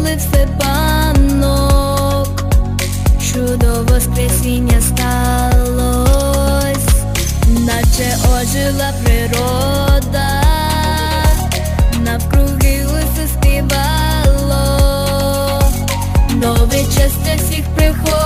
Веселив панок, чудо воскресіння сталось, наче ожила природа, навкруги усе співало, нове щастя всіх приходить.